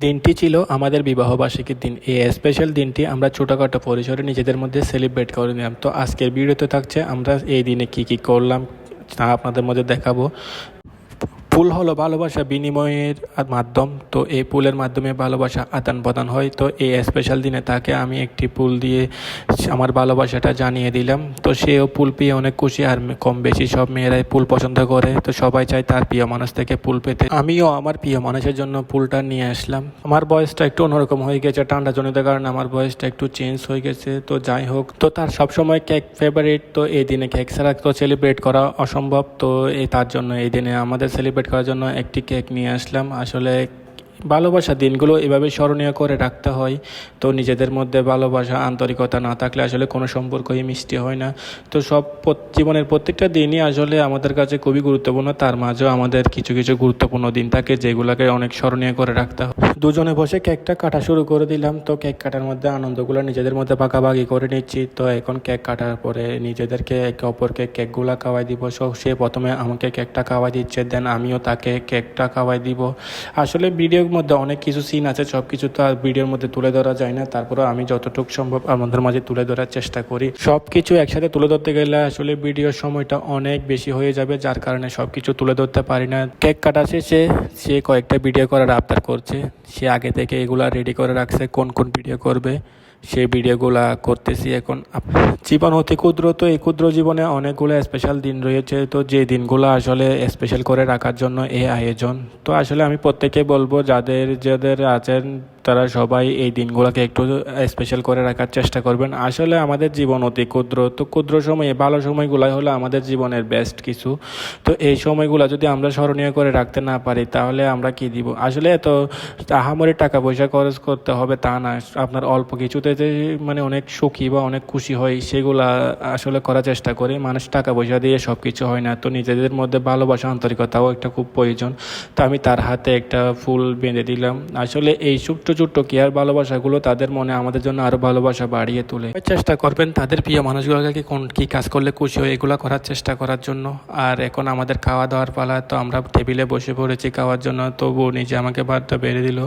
দিনটি ছিল আমাদের বিবাহবার্ষিকীর দিন। এই স্পেশাল দিনটি আমরা ছোটোখাটো পরিসরে নিজেদের মধ্যে সেলিব্রেট করে নিলাম। তো আজকের ভিডিওতে থাকছে আমরা এই দিনে কি কি করলাম তা আপনাদের মধ্যে দেখাবো। ফুল হলো ভালোবাসা বিনিময়ের মাধ্যম। তো এই ফুলের মাধ্যমে ভালোবাসা আদান প্রদান হয়। তো এই স্পেশাল দিনে তাকে আমি একটি ফুল দিয়ে আমার ভালোবাসাটা জানিয়ে দিলাম। তো সেও ফুল পেয়ে অনেক খুশি আর কম বেশি সব মেয়েরাই ফুল পছন্দ করে। তো সবাই চায় তার প্রিয় মানুষ থেকে ফুল পেতে। আমিও আমার প্রিয় মানুষের জন্য ফুলটা নিয়ে আসলাম। আমার বয়সটা একটু অন্যরকম হয়ে গেছে ঠান্ডা জনিত কারণে আমার বয়সটা একটু চেঞ্জ হয়ে গেছে। তো যাই হোক, তো তার সবসময় কেক ফেভারিট তো এই দিনে কেক ছাড়া তো সেলিব্রেট করা অসম্ভব। তো এই তার জন্য এই দিনে আমাদের সেলিব্রেট করার জন্য একটি কেক নিয়ে আসলাম। আসলে ভালোবাসা দিনগুলো এভাবে স্মরণীয় করে রাখতে হয়। তো নিজেদের মধ্যে ভালোবাসা, আন্তরিকতা না থাকলে আসলে কোনো সম্পর্কই মিষ্টি হয় না। তো সব জীবনের প্রত্যেকটা দিনই আসলে আমাদের কাছে খুবই গুরুত্বপূর্ণ। তার মাঝেও আমাদের কিছু কিছু গুরুত্বপূর্ণ দিন থাকে যেগুলোকে অনেক স্মরণীয় করে রাখতে হয়। দুজনে বসে কেকটা কাটা শুরু করে দিলাম। তো কেক কাটার মধ্যে আনন্দগুলো নিজেদের মধ্যে ভাগাভাগি করে নিচ্ছি। তো এখন কেক কাটার পরে নিজেদেরকে একে অপরকে কেকগুলো খাওয়াই দিব। সো সে প্রথমে আমাকে কেকটা খাওয়াই দিচ্ছে, দেন আমিও তাকে কেকটা খাওয়াই দিব। আসলে ভিডিওর মধ্যে অনেক কিছু সিন আছে সব কিছু তো আর ভিডিওর মধ্যে তুলে ধরা যায় না। তারপরে আমি যতটুকু সম্ভব আমাদের মাঝে তুলে ধরার চেষ্টা করি। সব কিছু একসাথে তুলে ধরতে গেলে আসলে ভিডিওর সময়টা অনেক বেশি হয়ে যাবে, যার কারণে সব কিছু তুলে ধরতে পারি না। কেক কাটা শেষে সে কয়েকটা ভিডিও করার আবদার করছে। সে আগে থেকে এগুলো রেডি করে রাখছে, কোন কোন ভিডিও করবে। সেই ভিডিওগুলো করতেছি এখন। জীবন অতি ক্ষুদ্র তো এই ক্ষুদ্র জীবনে অনেকগুলো স্পেশাল দিন রয়েছে। তো যে দিনগুলো আসলে স্পেশাল করে রাখার জন্য এই আয়োজন। তো আসলে আমি প্রত্যেকে বলব, যাদের যাদের আছেন তারা সবাই এই দিনগুলোকে একটু স্পেশাল করে রাখার চেষ্টা করবেন। আসলে আমাদের জীবন অতি ক্ষুদ্র তো ক্ষুদ্র সময়ে, ভালো সময়গুলাই হলো আমাদের জীবনের বেস্ট কিছু। তো এই সময়গুলো যদি আমরা স্মরণীয় করে রাখতে না পারি, তাহলে আমরা কি দিব? আসলে এত আহামরি টাকা পয়সা খরচ করতে হবে তা না। আপনার অল্প কিছুতে যে মানে অনেক সুখী বা অনেক খুশি হয় সেগুলা আসলে করার চেষ্টা করি। মানুষ টাকা পয়সা দিয়ে সব কিছু হয় না। তো নিজেদের মধ্যে ভালোবাসা, আন্তরিকতাও একটা খুব প্রয়োজন। তো আমি তার হাতে একটা ফুল বেঁধে দিলাম। আসলে এই ছোট্ট ছোট্ট ছোট্ট কেয়ার ভালোবাসাগুলো তাদের মনে আমাদের জন্য আরও ভালোবাসা বাড়িয়ে তোলে। চেষ্টা করবেন তাদের প্রিয় মানুষগুলোকে কোন কী কাজ করলে খুশি হয় এগুলো করার চেষ্টা করার জন্য। আর এখন আমাদের খাওয়া দাওয়ার পালা, তো আমরা টেবিলে বসে পড়েছি খাওয়ার জন্য। তো বউ নিজে আমাকে ভাতটা বেড়ে দিল।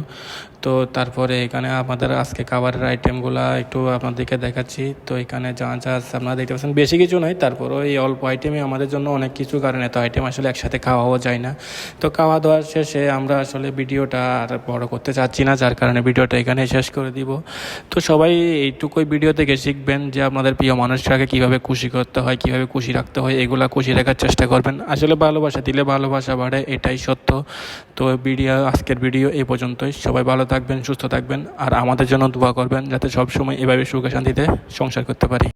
তো তারপরে এখানে আমাদের আজকে খাবারের আইটেমগুলো একটু আপনাদেরকে দেখাচ্ছি। তো এখানে যা যা আপনারা দেখতে পাচ্ছেন। বেশি কিছু নয়, তারপরেও এই অল্প আইটেমই আমাদের জন্য অনেক কিছু কারণে তো আইটেম আসলে একসাথে খাওয়াও যায় না। তো খাওয়া দাওয়ার শেষে আমরা আসলে ভিডিওটা আর বড় করতে চাচ্ছি না, যার কারণে ভিডিওটা এখানে শেষ করে দিব। তো সবাই এইটুকুই ভিডিও থেকে শিখবেন যে আপনাদের প্রিয় মানুষটাকে কীভাবে খুশি করতে হয়, কীভাবে খুশি রাখতে হয়, এগুলা খুশি রাখার চেষ্টা করবেন। আসলে ভালোবাসা দিলে ভালোবাসা বাড়ে, এটাই সত্য। তো ভিডিও আজকের ভিডিও এই পর্যন্তই। সবাই ভালো থাকবেন, সুস্থ থাকবেন, আর আমাদের জন্য দোয়া করবেন যাতে সবসময় এভাবে সুখে শান্তিতে সংসার করতে পারি।